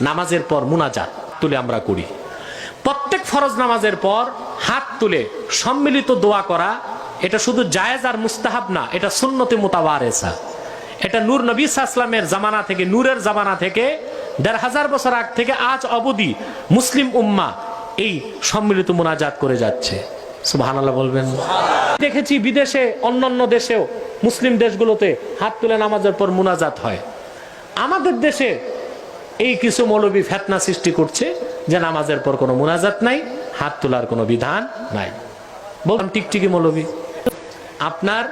নামাজের পর মুনাজাত তুলে আমরা করি। প্রত্যেক ফরজ নামাজের পর হাত তুলে সম্মিলিত দোয়া করা এটা শুধু জায়েজ আর মুস্তাহাব না এটা সুন্নতি মোতাবারেসা এটা নূর নবী ইসলামের জামানা থেকে নূরের জামানা থেকে দেড় হাজার বছর আগ থেকে আজ অবধি মুসলিম উম্মা এই সম্মিলিত মোনাজাত করে যাচ্ছে। সুবাহান বলবেন। দেখেছি বিদেশে অন্যান্য দেশেও মুসলিম দেশগুলোতে হাত তুলে নামাজের পর মুনাজাত হয়। আমাদের দেশে এই কিছু মৌলবী ফেতনা সৃষ্টি করছে যে নামাজের পর কোনো মুনাজাত নাই, হাত তোলার কোনো বিধান নাই। বললাম টিকটিকি মৌলবী। আপনার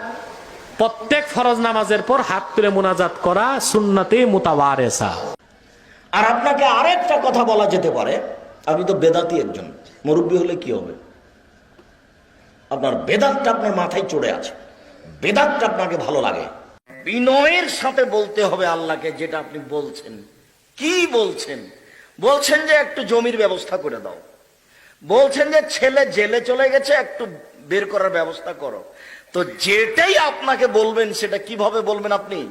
প্রত্যেক ফরজ নামাজের পর হাত তুলে মোনাজাত করা সুন্নতে মুতাওয়ারেসা। আর আপনাকে আরেকটা কথা বলা যেতে পারে, আপনি তো বেদাতি একজন, মুরব্বী হলে কি হবে? আপনার বেদাতটা আপনার মাথায় চড়ে আছে, বেদাতটা আপনাকে ভালো লাগে। বিনয়ের সাথে বলতে হবে আল্লাহকে যেটা আপনি বলছেন। কি বলছেন? বলছেন যে একটু জমির ব্যবস্থা করে দাও। বলছেন যে ছেলে জেলে চলে গেছে, একটু বের করার ব্যবস্থা করো। তো যেটাই আপনাকে বলবেন, সেটা কীভাবে বলবেন আপনি?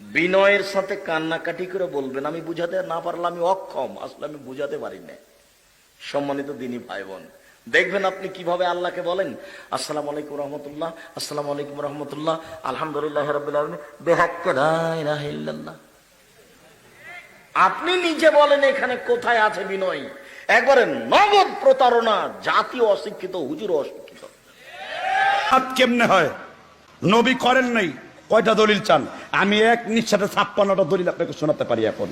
বিনয়ের সাথে কান্নাকাটি করে বলবেন, আমি বুঝাতে না পারলে আমি অক্ষম, আসলে আমি বুঝাতে পারি না। সম্মানিত দিনী ভাই বোন দেখবেন আপনি কীভাবে আল্লাহকে বলেন? আসসালামু আলাইকুম রহমতুল্লাহ, আসসালামু আলাইকুম রহমতুল্লাহ, আলহামদুলিল্লাহ রবিল আলমী আপনি নিজে বলেন এখানে কোথায় আছে বিনয়। একবারে নগদ প্রতারণা, জাতীয় অশিক্ষিত, হুজুর অশিক্ষিত। হাত কেমনে হয়? নবী করেন নাই, কয়টা দলিল চান? আমি এক নিঃশ্বাসে ছাপ্পান্নটা দলিল আপনাকে শোনাতে পারি এখন।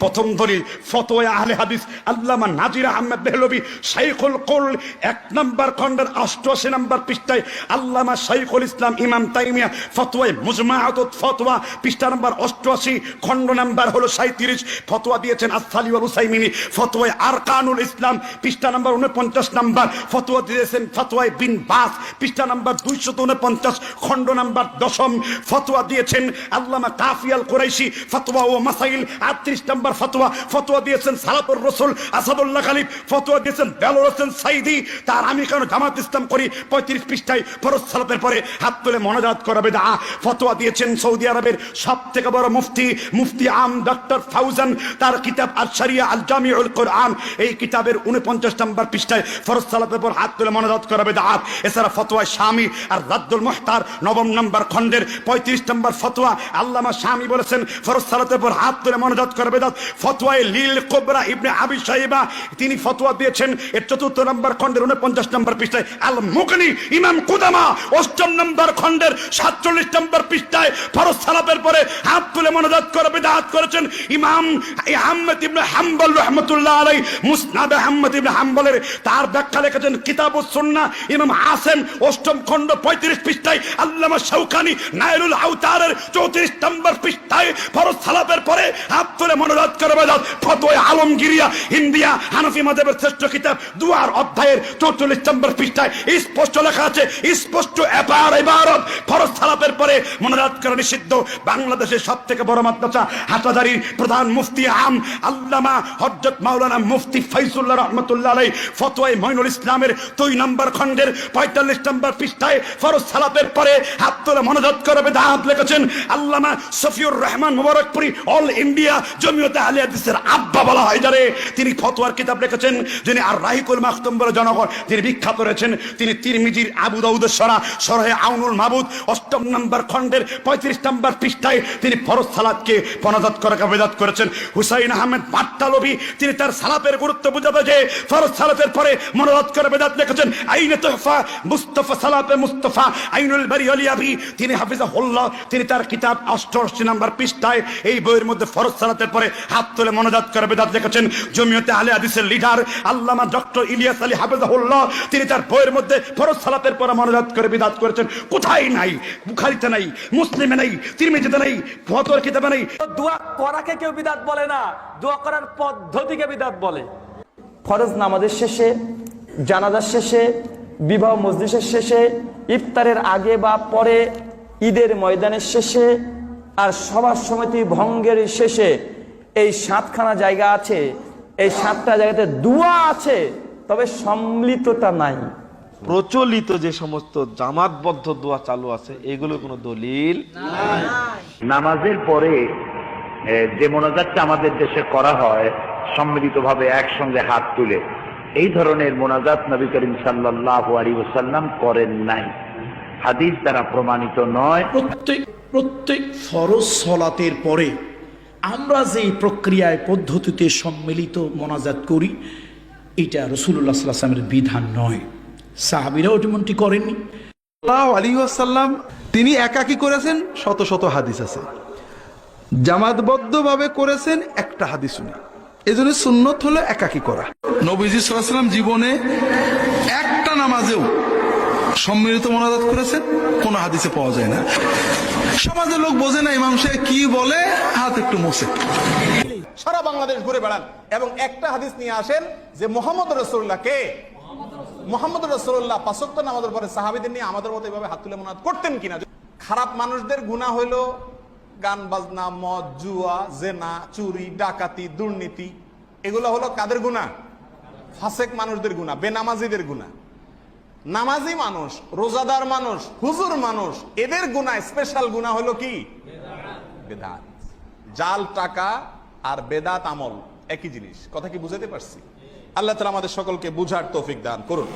প্রথম দলিল ফতোয়া আহলে হাদিস আল্লামা নাজির আহমেদ বেহলবি শাইখুল কুল, এক নম্বর খন্ডের অষ্টআশি নম্বর পৃষ্ঠায় আল্লামা শাইখুল ইসলাম ইমাম তাইমিয়া ফতোয়ায় মুজমাআতুত ফতোয়া, পৃষ্ঠা নম্বর অষ্টআশি খন্ড নাম্বার হলো সাঁত্রিশ ফতোয়া দিয়েছেন আসালি আল হুসাইমিনী ফতোয়ায় আরকানুল ইসলাম, পৃষ্ঠা নম্বর উনপঞ্চাশ নম্বর, ফতোয়া দিয়েছেন ফতোয়ায় বিন বাস, পৃষ্ঠা নম্বর দুইশত উনপঞ্চাশ খন্ড নম্বর দশম, ফতোয়া দিয়েছেন আল্লামা কাফিয়াল কুরাইশি, ফতোয়া ও মাসাইল আটত্রিশ নম্বর ফতোয়া ফতোয়া দিয়েছেন সালাতুর রসুল আসাদুল্লাহ খালিফ, ফতোয়া দিয়েছেন বেলর হোসেন সাইদি। তার আমি কেন জামাত ইসলাম করি? পঁয়ত্রিশ পৃষ্ঠায় ফরজ সালাতের পরে হাত তুলে মনোজাত করাবে দা ফতোয়া দিয়েছেন সৌদি আরবের সব থেকে বড় মুফতি মুফতি আম ডক্টর ফাউজান। তার কিতাব আল শরিয়া আল জামিউল কোরআন। এই কিতাবের উনপঞ্চাশ নম্বর পৃষ্ঠায় ফরজ সালাতের পর হাত তুলে মনোজাত করাবে দা এছাড়া ফতোয়া স্বামী আর রাদ্দুল মুহতার নবম নম্বর খণ্ডের পঁয়ত্রিশ নম্বর ফতোয়া আল্লামা স্বামী বলেছেন, ফরজ সালাতের পর হাত তুলে মনোজাত করবে দাঁত ফতোয়ায় লীল কোবরা ইবনে আবি সাহেবা তিনি ফতোয়া দিয়েছেন এর চতুর্থ নম্বর খণ্ডের উনপঞ্চাশ নম্বর পৃষ্ঠায় আল মুকনি ইমাম কুদামা, অষ্টম নম্বর খণ্ডের সাতচল্লিশ নম্বর পৃষ্ঠায় ফরজ সালাতের পরে হাত তুলে মনোজাত করবে দাঁত করেছেন ইমাম আহমেদ ইবনে হাম্বল রহমতুল্লাহ আলাই মুসনাদ আহমদ ইবনে হাম্বলের। তার ব্যাখ্যা লিখেছেন কিতাব সুন্নাহ ইমাম আসেম, অষ্টম খণ্ড পঁয়ত্রিশ পৃষ্ঠায়, আল্লামা শৌকানি নাইরুল আউতারের চৌত্রিশ নম্বর পৃষ্ঠায় ফরজ সালাতের পরে হাত তুলে মনোজাত করবে ফতোয় আলমগিরিয়া ইন্ডিয়া হানফি মাদেবের শ্রেষ্ঠ কিতাব, দুয়ার অধ্যায়ের চৌচল্লিশ নম্বর পৃষ্ঠায় স্পষ্ট লেখা আছে, স্পষ্ট এবার এবারত। ফরজ সালাতের পরে মনোজাত করা নিষিদ্ধ, বাংলাদেশের সব থেকে বড় মাদ্রাসা, হাটাদারির প্রধান মুফতি আম আল্লামা হজরত মাওলানা মুফতি ফাইজুল্লাহ রহমতুল্লাহ আলাই ফতোয় মইনুল ইসলামের দুই নম্বর খণ্ডের পঁয়তাল্লিশ নম্বর পৃষ্ঠায় ফরজ সালাতের পরে হাত তুলে মনোজাত করবে দাঁত লিখেছেন আল্লামা সফিউর রহমান মুবারকপুরি, অল ইন্ডিয়া জমিয়তে আব্বা বলা হয় যারে। তিনি ফতোয়ার কিতাব লিখেছেন, যিনি আর রাহিকুল বলে জনগণ, তিনি বিখ্যাত রয়েছেন। তিনি তিরমিজির আবু দাউদের সরা, সরহে আউনুল মাহবুদ অষ্টম নম্বর খণ্ডের পঁয়ত্রিশ নম্বর পৃষ্ঠায় তিনি ফরজ সালাদকে পনাজাত করে বেদাত করেছেন। হুসাইন আহমেদ তিনি তার গুরুত্ব যে ফরজ সালাতের পরে মনোজাত করে বেদাত লিখেছেন, আইনে মুস্তফা সালাতে মুস্তফা, আইনুল বারি আলিয়াবি তিনি হাফিজাহুল্লাহ, তিনি তার কিতাব অষ্টআশি নম্বর পৃষ্ঠায়, এই বইয়ের মধ্যে ফরজ সালাতের পরে হাত তুলে মনোজাত করে বেদাত লিখেছেন জমিয়তে আলে হাদিসের লিডার আল্লামা ডক্টর ইলিয়াস আলী হাফিজাহুল্লাহ। তিনি তার বইয়ের মধ্যে ফরজ সালাতের পরে মনোজাত করে বিদাত করেছেন। কোথায় নাই? বুখারিতে নাই, মুসলিমে নাই, তিরমিজিতে নাই ফতোয়ার কিতাবে নাই। দোয়া করাকে কেউ বিদাত বলে না, দোয়া করার পদ্ধতিকে বিদাত বলে। ফরজ নামাজের শেষে, জানাজার শেষে, বিবাহ মজলিসের শেষে, ইফতারের আগে বা পরে, ঈদের ময়দানের শেষে, আর সবার সমিতি ভঙ্গের শেষে এই সাতখানা জায়গা আছে এই সাতটা জায়গাতে দুয়া আছে তবে সম্মিলিততা নাই। প্রচলিত যে সমস্ত জামাতবদ্ধ দোয়া চালু আছে এগুলো কোনো দলিল নামাজের পরে যে মোনাজাতটা আমাদের দেশে করা হয় সম্মিলিতভাবে একসঙ্গে হাত তুলে এই ধরনের মোনাজাত নবী করিম সাল্লাহ আলী ওসাল্লাম করেন নাই। হাদিস দ্বারা প্রমাণিত নয়। প্রত্যেক প্রত্যেক ফরজ সলাতের পরে আমরা যে প্রক্রিয়ায়, পদ্ধতিতে সম্মিলিত মোনাজাত করি, এটা রসুল্লাহ সাল্লামের বিধান নয়। সাহাবিরাও যেমনটি করেননি। আলী আসাল্লাম তিনি একাকি করেছেন, শত শত হাদিস আছে। জামাতবদ্ধভাবে করেছেন, একটা হাদিস শুনে এই জন্য সুন্নত হলো একাকি করা। নবীজি সাল্লাম জীবনে একটা নামাজেও সম্মিলিত মনাজাত করেছেন, কোনো হাদিসে পাওয়া যায় না। সমাজের লোক বোঝে না, ইমাম সাহেব কি বলে, হাত একটু মোছে। সারা বাংলাদেশ ঘুরে বেড়ান এবং একটা হাদিস নিয়ে আসেন যে মোহাম্মদ রসুল্লাহ কে? মোহাম্মদ রসুল্লাহ পাঁচক্ত নামাজের পরে সাহাবিদের নিয়ে আমাদের মতো এভাবে হাত তুলে মনাত করতেন কিনা? খারাপ মানুষদের গুণা হইল গান, বাজনা, মদ, জুয়া, জেনা, চুরি, ডাকাতি, দুর্নীতি। এগুলো হলো কাদের গুণা ফাসেক মানুষদের গুণা বেনামাজিদের গুণা নামাজি মানুষ, রোজাদার মানুষ, হুজুর মানুষ, এদের গুণা স্পেশাল গুণা হলো কি? বেদাত। জাল, টাকা আর বেদাত আমল, একই জিনিস। কথা কি বুঝাতে পারছি? আল্লাহ তালা আমাদের সকলকে বুঝার তৌফিক দান করুন।